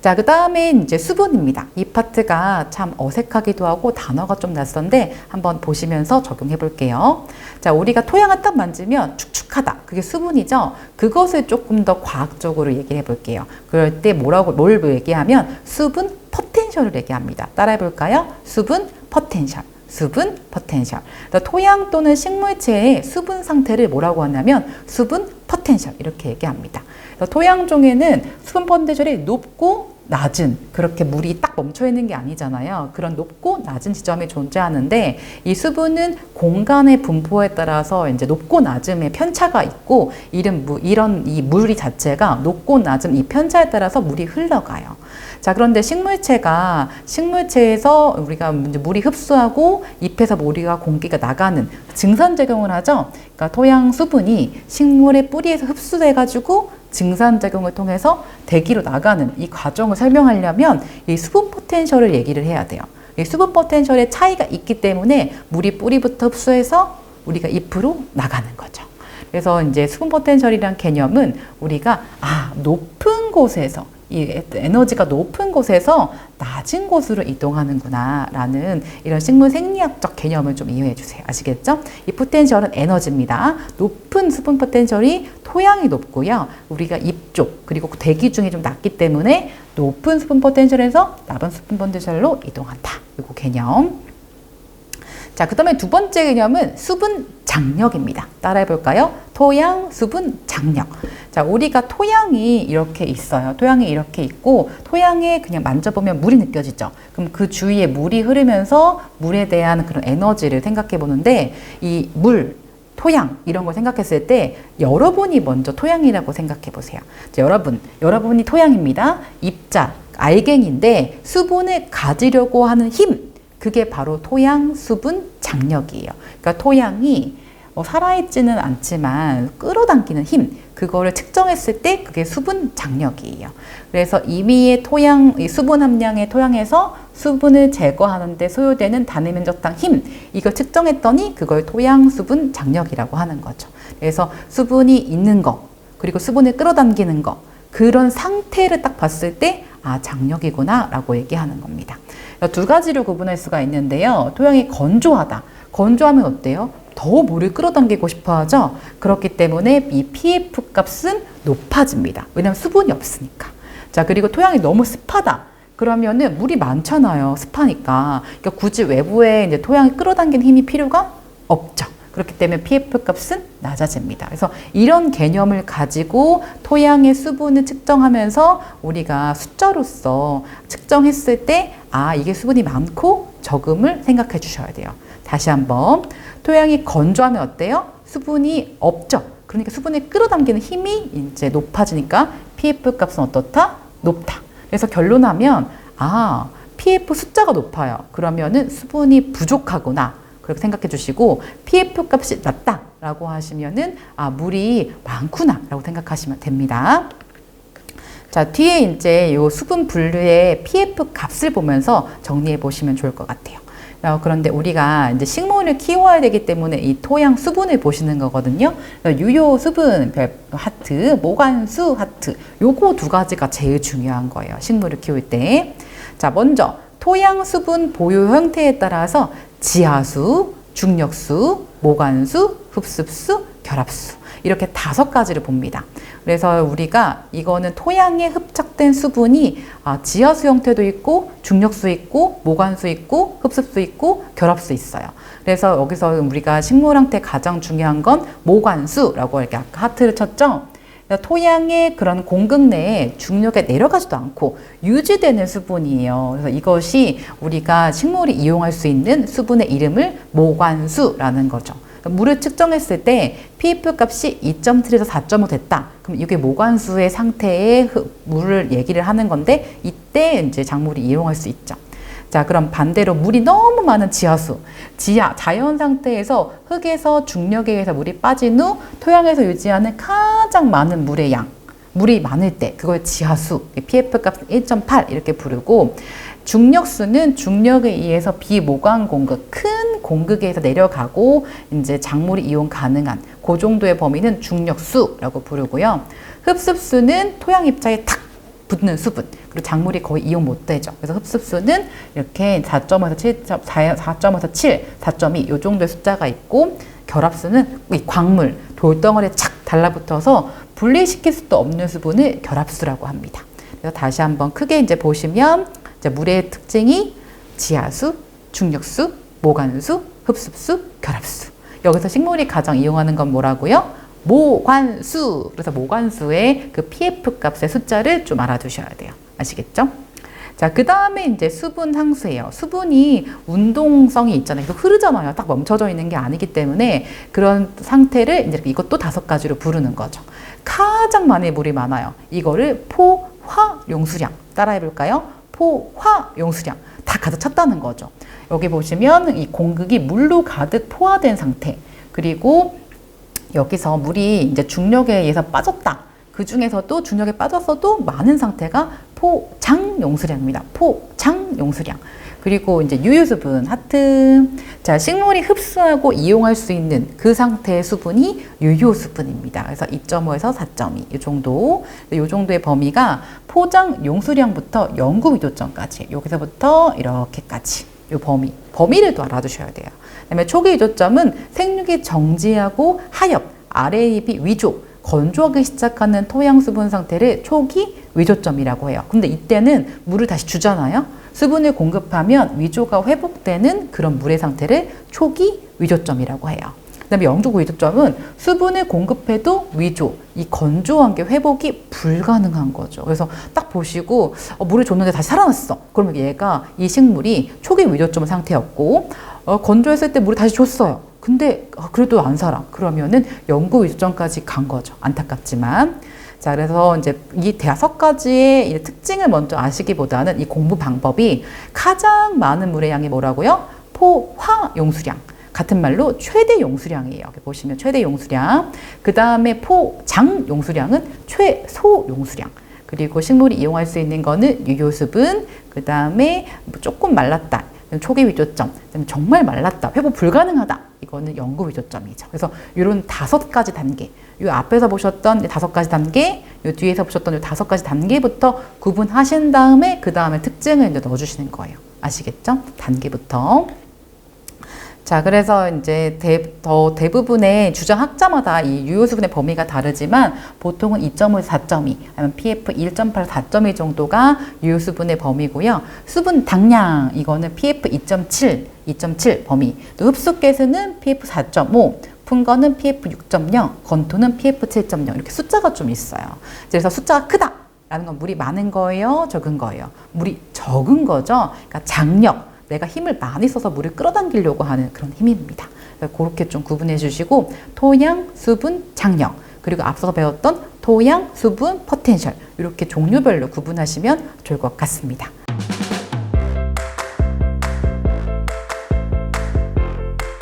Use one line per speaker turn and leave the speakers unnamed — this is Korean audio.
자, 그 다음에 이제 수분입니다. 이 파트가 참 어색하기도 하고 단어가 좀 낯선데 한번 보시면서 적용해 볼게요. 자, 우리가 토양을 딱 만지면 축축하다. 그게 수분이죠. 그것을 조금 더 과학적으로 얘기해 볼게요. 그럴 때 뭐라고, 뭘 얘기하면 수분 포텐셜을 얘기합니다. 따라해 볼까요? 수분 포텐셜. 수분 포텐셜. 그러니까 토양 또는 식물체의 수분 상태를 뭐라고 하냐면 수분 포텐셜 이렇게 얘기합니다. 토양 중에는 수분 포텐셜이 높고 낮은 그렇게 물이 딱 멈춰 있는 게 아니잖아요. 그런 높고 낮은 지점이 존재하는데 이 수분은 공간의 분포에 따라서 이제 높고 낮음의 편차가 있고 이런 무, 이런 이 물이 자체가 높고 낮음 이 편차에 따라서 물이 흘러가요. 자, 그런데 식물체가 식물체에서 우리가 물이 흡수하고 잎에서 우리가 공기가 나가는 증산작용을 하죠. 그러니까 토양 수분이 식물의 뿌리에서 흡수돼 가지고 증산작용을 통해서 대기로 나가는 이 과정을 설명하려면 이 수분 포텐셜을 얘기를 해야 돼요. 이 수분 포텐셜의 차이가 있기 때문에 물이 뿌리부터 흡수해서 우리가 잎으로 나가는 거죠. 그래서 이제 수분 포텐셜이란 개념은 우리가 아 높은 곳에서 이 에너지가 높은 곳에서 낮은 곳으로 이동하는구나라는 이런 식물 생리학적 개념을 좀 이해해 주세요. 아시겠죠? 이 포텐셜은 에너지입니다. 높은 수분 포텐셜이 토양이 높고요. 우리가 입 쪽 그리고 대기 중에 좀 낮기 때문에 높은 수분 포텐셜에서 낮은 수분 포텐셜로 이동한다. 이거 개념. 자, 그 다음에 두 번째 개념은 수분 장력입니다. 따라해 볼까요? 토양, 수분, 장력. 자, 우리가 토양이 이렇게 있어요. 토양이 이렇게 있고, 토양에 그냥 만져보면 물이 느껴지죠. 그럼 그 주위에 물이 흐르면서 물에 대한 그런 에너지를 생각해 보는데, 이 물, 토양 이런 걸 생각했을 때 여러분이 먼저 토양이라고 생각해 보세요. 자, 여러분, 여러분이 토양입니다. 입자, 알갱인데 수분을 가지려고 하는 힘, 그게 바로 토양 수분 장력이에요. 그러니까 토양이 뭐 살아있지는 않지만 끌어당기는 힘, 그거를 측정했을 때 그게 수분 장력이에요. 그래서 이미의 토양, 수분 함량의 토양에서 수분을 제거하는데 소요되는 단위 면적당 힘, 이걸 측정했더니 그걸 토양 수분 장력이라고 하는 거죠. 그래서 수분이 있는 거, 그리고 수분을 끌어당기는 거, 그런 상태를 딱 봤을 때, 아, 장력이구나, 라고 얘기하는 겁니다. 두 가지로 구분할 수가 있는데요. 토양이 건조하다. 건조하면 어때요? 더 물을 끌어당기고 싶어 하죠. 그렇기 때문에 이 pF 값은 높아집니다. 왜냐하면 수분이 없으니까. 자, 그리고 토양이 너무 습하다. 그러면은 물이 많잖아요. 습하니까. 그러니까 굳이 외부에 이제 토양이 끌어당기는 힘이 필요가 없죠. 그렇기 때문에 pF 값은 낮아집니다. 그래서 이런 개념을 가지고 토양의 수분을 측정하면서 우리가 숫자로서 측정했을 때, 아, 이게 수분이 많고 적음을 생각해 주셔야 돼요. 다시 한번. 토양이 건조하면 어때요? 수분이 없죠. 그러니까 수분을 끌어당기는 힘이 이제 높아지니까 pF 값은 어떻다? 높다. 그래서 결론하면 아 pF 숫자가 높아요. 그러면은 수분이 부족하구나. 그렇게 생각해 주시고 pF 값이 낮다 라고 하시면은 아 물이 많구나 라고 생각하시면 됩니다. 자 뒤에 이제 요 수분 분류의 pF 값을 보면서 정리해 보시면 좋을 것 같아요. 어, 그런데 우리가 이제 식물을 키워야 되기 때문에 이 토양 수분을 보시는 거거든요. 유효 수분 하트, 모관수 하트, 요거 두 가지가 제일 중요한 거예요. 식물을 키울 때. 자, 먼저 토양 수분 보유 형태에 따라서 지하수, 중력수, 모관수, 흡습수, 결합수. 이렇게 다섯 가지를 봅니다. 그래서 우리가 이거는 토양에 흡착된 수분이 아, 지하수 형태도 있고 중력수 있고 모관수 있고 흡습수 있고 결합수 있어요. 그래서 여기서 우리가 식물한테 가장 중요한 건 모관수라고 이렇게 아까 하트를 쳤죠. 토양의 그런 공급 내에 중력에 내려가지도 않고 유지되는 수분이에요. 그래서 이것이 우리가 식물이 이용할 수 있는 수분의 이름을 모관수라는 거죠. 물을 측정했을 때 pF 값이 2.7에서 4.5 됐다. 그럼 이게 모관수의 상태의 물을 얘기를 하는 건데 이때 이제 작물이 이용할 수 있죠. 자, 그럼 반대로 물이 너무 많은 지하수, 지하, 자연 상태에서 흙에서 중력에 의해서 물이 빠진 후 토양에서 유지하는 가장 많은 물의 양, 물이 많을 때 그걸 지하수, pF 값 1.8 이렇게 부르고 중력수는 중력에 의해서 비모관 공급, 큰 공극에서 내려가고 이제 작물이 이용 가능한 그 정도의 범위는 중력수라고 부르고요. 흡습수는 토양 입자에 탁 붙는 수분. 그리고 작물이 거의 이용 못 되죠. 그래서 흡습수는 이렇게 4.5에서 7, 4.5에서 7, 4.2 요 정도의 숫자가 있고 결합수는 이 광물, 돌덩어리에 착 달라붙어서 분리시킬 수도 없는 수분을 결합수라고 합니다. 그래서 다시 한번 크게 이제 보시면 이제 물의 특징이 지하수, 중력수, 모관수, 흡습수, 결합수. 여기서 식물이 가장 이용하는 건 뭐라고요? 모관수. 그래서 모관수의 그 pF 값의 숫자를 좀 알아두셔야 돼요. 아시겠죠? 자, 그 다음에 이제 수분 항수예요. 수분이 운동성이 있잖아요. 계속 흐르잖아요. 딱 멈춰져 있는 게 아니기 때문에 그런 상태를 이제 이것도 다섯 가지로 부르는 거죠. 가장 많이 물이 많아요. 이거를 포화 용수량. 따라 해 볼까요? 포화 용수량. 다 가득 찼다는 거죠. 여기 보시면 이 공극이 물로 가득 포화된 상태. 그리고 여기서 물이 이제 중력에 의해서 빠졌다. 그 중에서도 중력에 빠졌어도 많은 상태가 포장 용수량입니다. 포장 용수량. 그리고 이제 유효수분 하트. 자, 식물이 흡수하고 이용할 수 있는 그 상태의 수분이 유효수분입니다. 그래서 2.5에서 4.2. 이 정도. 이 정도의 범위가 포장 용수량부터 영구 위도점까지. 여기서부터 이렇게까지. 이 범위. 범위를 또 알아두셔야 돼요. 그다음에 초기 위조점은 생육이 정지하고 하엽, 아래 잎이 위조, 건조하기 시작하는 토양 수분 상태를 초기 위조점이라고 해요. 근데 이때는 물을 다시 주잖아요. 수분을 공급하면 위조가 회복되는 그런 물의 상태를 초기 위조점이라고 해요. 그다음에 영조 위조점은 수분을 공급해도 위조, 이 건조한 게 회복이 불가능한 거죠. 그래서 딱 보시고 어, 물을 줬는데 다시 살아났어. 그러면 얘가 이 식물이 초기 위조점 상태였고 어, 건조했을 때 물을 다시 줬어요. 근데 어, 그래도 안 살아. 그러면은 영구 위조점까지 간 거죠. 안타깝지만. 자, 그래서 이제 이 다섯 가지의 이 특징을 먼저 아시기보다는 이 공부 방법이 가장 많은 물의 양이 뭐라고요? 포화 용수량. 같은 말로 최대 용수량이에요. 여기 보시면 최대 용수량. 그 다음에 포장 용수량은 최소 용수량. 그리고 식물이 이용할 수 있는 거는 유효수분. 그 다음에 뭐 조금 말랐다. 초기 위조점. 정말 말랐다. 회복 불가능하다. 이거는 영구 위조점이죠. 그래서 이런 다섯 가지 단계. 이 앞에서 보셨던 이 다섯 가지 단계, 이 뒤에서 보셨던 이 다섯 가지 단계부터 구분하신 다음에 그 다음에 특징을 이제 넣어주시는 거예요. 아시겠죠? 단계부터. 자, 그래서 이제 대, 더 대부분의 주장학자마다 이 유효수분의 범위가 다르지만 보통은 2.5에서 4.2, 아니면 PF 1.8, 4.2 정도가 유효수분의 범위고요. 수분 당량, 이거는 PF 2.7, 2.7 범위. 또 흡수가스는 PF 4.5, fun거는 PF 6.0, 건토는 PF 7.0 이렇게 숫자가 좀 있어요. 그래서 숫자가 크다. 라는 건 물이 많은 거예요, 적은 거예요. 물이 적은 거죠. 그러니까 장력, 내가 힘을 많이 써서 물을 끌어당기려고 하는 그런 힘입니다. 그렇게 좀 구분해 주시고 토양, 수분, 장력 그리고 앞서서 배웠던 토양, 수분, 포텐셜 이렇게 종류별로 구분하시면 좋을 것 같습니다.